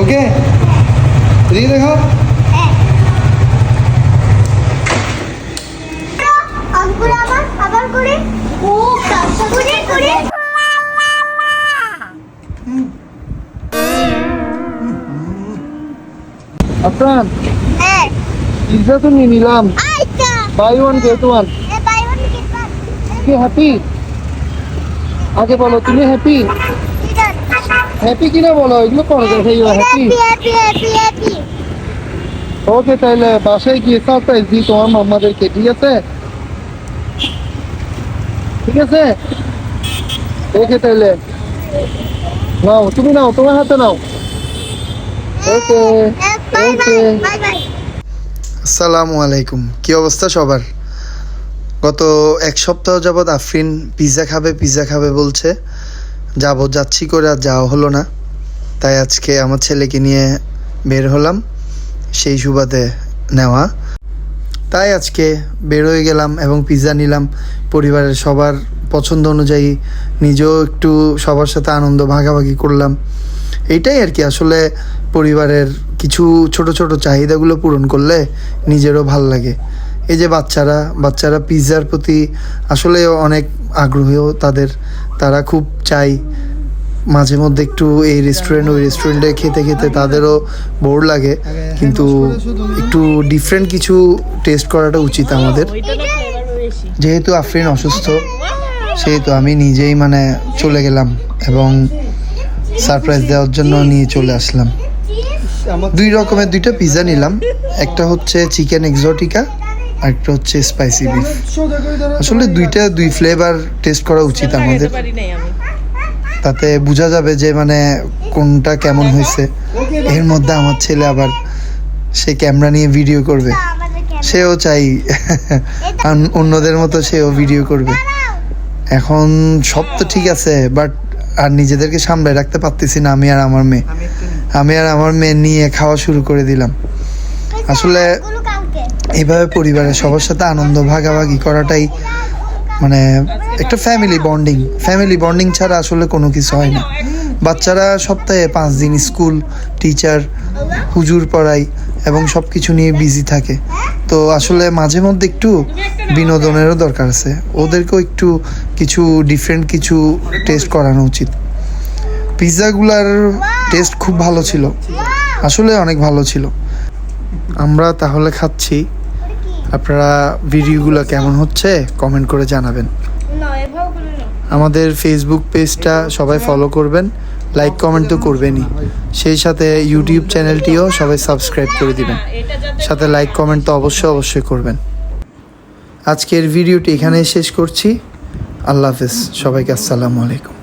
ওকে এদিকে দেখো আঙ্গুর আবার আবার করে ও কাঁচা করে করে আফরান হ্যাঁ। পিৎজা তো নিয়ে নিলাম। Buy one get one get one কি হ্যাপি আগে বলো তুমি হ্যাপি হ্যাপি কিনা বলো? এগুলো পরে দেখে happy happy happy happy happy okay তাহলে বাসায় গিয়ে সারপ্রাইজ দিই তোমার মাম্মাদেরকে ঠিক আছে? ঠিক আছে? ওকে তাহলে। নাও তুমি নাও তোমার হাতে নাও। Okay bye bye bye bye আসসালামু আলাইকুম। কি অবস্থা সবার? গত এক সপ্তাহ যাবৎ আফরিন পিৎজা খাবে পিৎজা খাবে বলছে। যাব, যাচ্ছি করে আর যাওয়া হলো না। তাই আজকে আমার ছেলেকে নিয়ে বের হলাম, সেই সুবাদে নেওয়া। তাই আজকে বের হয়ে গেলাম এবং পিৎজা নিলাম। পরিবারের সবার পছন্দ অনুযায়ী নিজেও একটু সবার সাথে আনন্দ ভাগাভাগি করলাম। এইটাই আর কি, আসলে পরিবারের কিছু ছোট ছোট চাহিদাগুলো পূরণ করলে নিজেরও ভালো লাগে। এই যে বাচ্চারা বাচ্চারা পিৎজার প্রতি আসলে অনেক আগ্রহীও তাদের। তারা খুব চাই মাঝে মধ্যে একটু এই রেস্টুরেন্ট ওই রেস্টুরেন্টে খেতে খেতে তাদেরও বোর লাগে। কিন্তু একটু ডিফারেন্ট কিছু টেস্ট করাটা উচিত আমাদের। যেহেতু আফরিন অসুস্থ, সেহেতু আমি নিজেই মানে চলে গেলাম এবং সারপ্রাইজ দেওয়ার জন্য নিয়ে চলে আসলাম। দুই রকমের দুইটা পিৎজা নিলাম। একটা হচ্ছে চিকেন এক্সোটিকা আর একটা হচ্ছে স্পাইসি বিফ আসলে দুইটা দুই ফ্লেভার টেস্ট করা উচিত আমাদের। তাতে বোঝা যাবে যে মানে কোনটা কেমন হয়েছে। এর মধ্যে আমার ছেলে আবার সে ক্যামেরা নিয়ে ভিডিও করবে। সেও চাই। আর অন্যদের মতো সেও ভিডিও করবে। এখন সব তো ঠিক আছে বাট আর নিজেদেরকে সামলে রাখতে পারতেছি না আমি আর আমার মেয়ে। আমি আর আমার মেয়ে নিয়ে খাওয়া শুরু করে দিলাম। আসলে এইভাবে পরিবারের সবার সাথে আনন্দ ভাগাভাগি করাটাই মানে একটা ফ্যামিলি বন্ডিং ফ্যামিলি বন্ডিং ছাড়া আসলে কোনো কিছু হয় না। বাচ্চারা সপ্তাহে পাঁচ দিন স্কুল টিচার হুজুর পড়াই এবং সব কিছু নিয়ে বিজি থাকে। তো আসলে মাঝে মধ্যে একটু বিনোদনেরও দরকার আছে। ওদেরকেও একটু কিছু ডিফারেন্ট কিছু টেস্ট করানো উচিত। পিৎজাগুলার টেস্ট খুব ভালো ছিল। আসলে অনেক ভালো ছিল। আমরা তাহলে খাচ্ছি। আপনারা ভিডিওগুলো কেমন হচ্ছে কমেন্ট করে জানাবেন। আমাদের ফেসবুক পেজটা সবাই ফলো করবেন লাইক কমেন্ট তো করবেনই। সেই সাথে ইউটিউব চ্যানেলটিও সবাই সাবস্ক্রাইব করে দিবেন। সাথে লাইক কমেন্ট তো অবশ্যই অবশ্যই করবেন। আজকের ভিডিওটি এখানেই শেষ করছি। আল্লাহ হাফেজ। সবাইকে আসসালামু আলাইকুম।